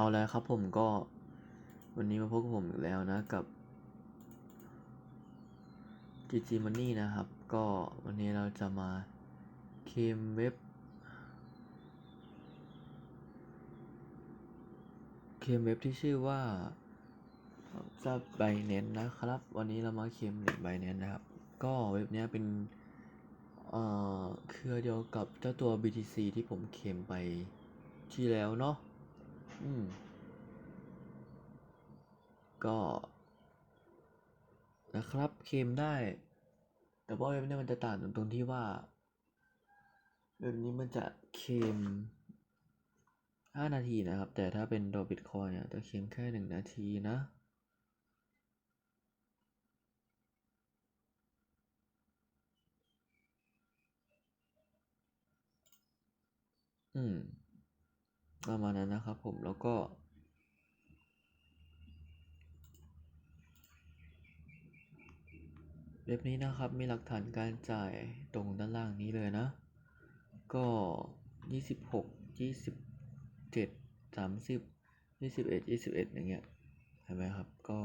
เอาแล้วครับผมก็วันนี้มาพบกับผมอีกแล้วนะกับ GG Money นะครับ ก็วันนี้เราจะมาเคมเว็บเคมเว็บที่ชื่อว่าซับไบเน้นนะครับ วันนี้เรามาเคมเน็ตไบเน้นนะครับ ก็เว็บนี้เป็นเอ่อเครือเดียวกับเจ้าตัว BTC ที่ผมเคมไปที่แล้วเนาะ อืม ก็นะครับเคมได้ แต่ว่าเว็บเนี้มันจะต่างตรงที่ว่าเว็บนี้มันจะเคลม5นาทีนะครับ แต่ถ้าเป็นดอบิตคอยเนี่ยจะเคมแค่1นาทีนะอืม ประมาณนั้นนะครับผมแล้วก็ เว็บนี้นะครับมีหลักฐานการจ่ายตรงด้านล่างนี้เลยนะ ก็ยี่สิบหกยี่สิบเจ็ดสามสิบยี่สิบเอ็ดยี่สิบเอ็ดอย่างเงี้ยเห็นไหมครับก็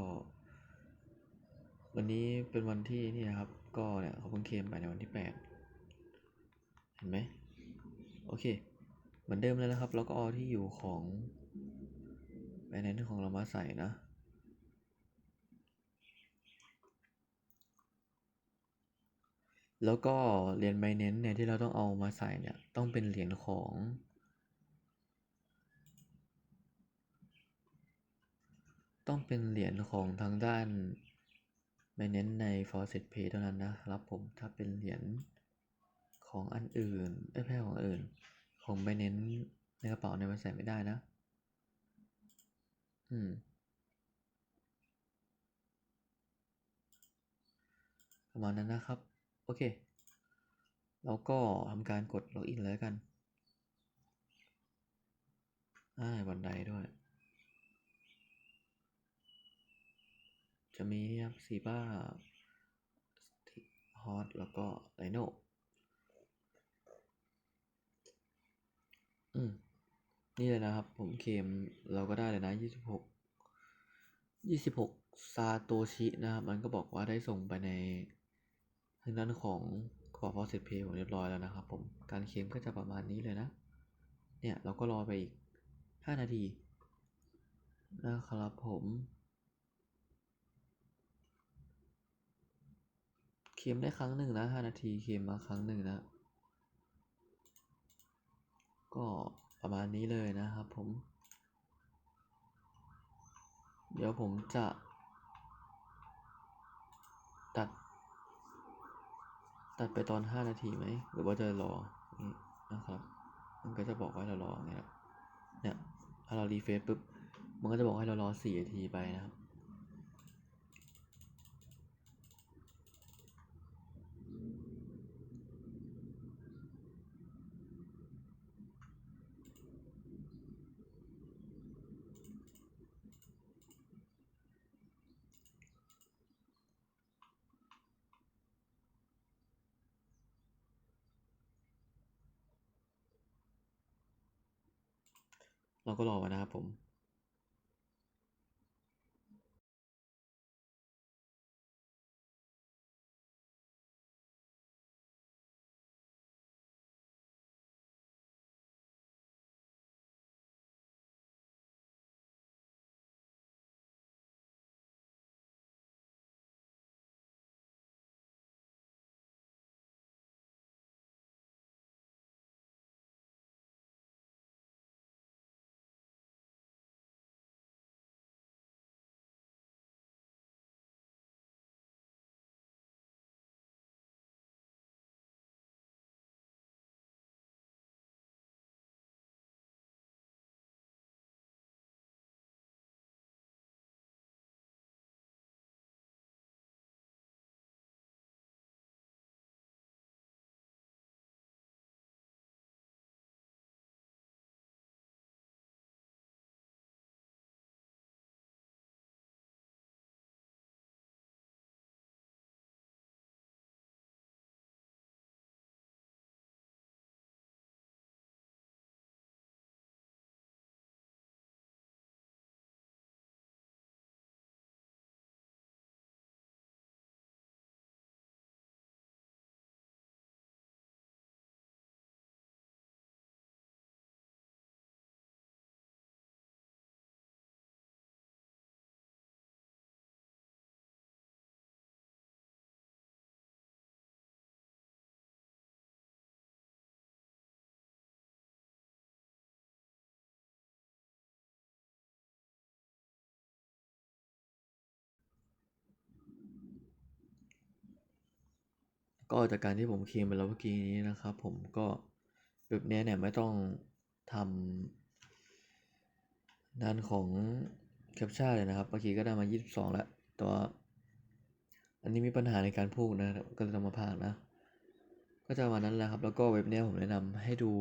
วันนี้เป็นวันที่นี่นะครับ ก็เนี่ยเขาเพิ่งเคลมไปในวันที่แปดเห็นไหมโอเค เหมือนเดิมเลยนะครับ แล้วก็เอาที่อยู่ของแบรนด์ของเรามาใส่นะ แล้วก็เหรียญไบเน้นเนี่ยที่เราต้องเอามาใส่เนี่ย ต้องเป็นเหรียญของต้องเป็นเหรียญของทางด้าน b i n a n c e ใน Faucet Pay เท่านั้นนะครับผม ถ้าเป็นเหรียญของอันอื่นไม่ใช่ของอื่น ของ b i n a n c e ในกระเป๋าเนี่ยมันใส่ไม่ได้นะ อืม ประมาณนั้นนะครับ โอเค แล้วก็ทำการกดล็อกอินเลยกันอ่าบันไดด้วย จะมีครับซีบ้าฮอตแล้วก็ไดโนอืม นี่เลยนะครับ ผมเคมเราก็ได้เลยนะยี่สิบหกยี่สิบหกซาโตชินะครับ มันก็บอกว่าได้ส่งไปในทางด้านของกระเป๋า Faucet Pay ผมเรียบร้อยแล้วนะครับ ผมการเคมก็จะประมาณนี้เลยนะ เนี่ยเราก็รอไปอีกห้านาทีนะครับผมเคมได้ครั้งหนึ่งนะห้านาทีเคมมาครั้งหนึ่งนะ ก็ ประมาณนี้เลยนะครับผม เดี๋ยวผมจะ ตัด ตัดไปตอน 5 นาทีไหม หรือว่าจะรอนี่นะครับ มันก็จะบอกว่าเรารอเนี่ยเนี่ยถ้าเรารีเฟซปุ๊บ มันก็จะบอกให้เรารอ 4 นาทีไปนะครับ เราก็รอนะครับผม ก็จากการที่ผมเคลมไปแล้วเมื่อกี้นี้นะครับ ผมก็เว็บนี้เนี่ยไม่ต้องทำด้านของแคปชั่นเลยนะครับเมื่อกี้ก็ได้มา 22 แล้วต่ว่าอันนี้มีปัญหาในการพูดนะก็เลยต้องมาพากนะ ก็จะมานั้นแหละครับ แล้วก็เว็บเนี้ยผมแนะนำให้ดู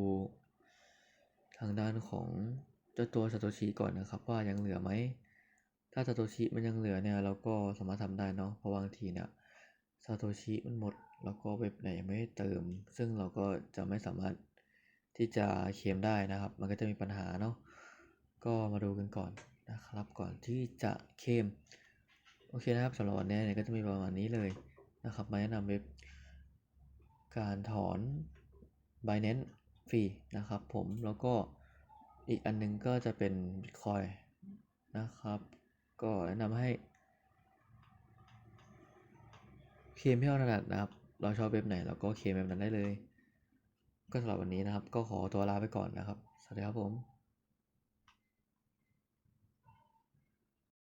ทางด้านของเจ้าตัวซาโตชิก่อนนะครับ ว่ายังเหลือไหมถ้าซาโตชิมันยังเหลือเนี่ยเราก็สามารถทำได้เนาะเพราะบางทีเนี่ยซาโตชิมันหมด แล้วก็เว็บไหนไม่เติม ซึ่งเราก็จะไม่สามารถที่จะเคลมได้นะครับ มันก็จะมีปัญหาเนาะก็มาดูกันก่อนนะครับก่อนที่จะเคลมโอเคนะครับสำหรับวันนี้เนี่ยก็จะมีประมาณนี้เลยนะครับมาแนะนำเว็บการถอน Binance ฟรีนะครับผมแล้วก็อีกอันหนึงก็จะเป็น Bitcoin นะครับ ก็แนะนำให้เคลมที่เราถนัดนะครับ เราชอบเว็บไหนเราก็เคลมแบบนั้นได้เลย ก็สำหรับวันนี้นะครับ ก็ขอตัวลาไปก่อนนะครับ สวัสดีครับผม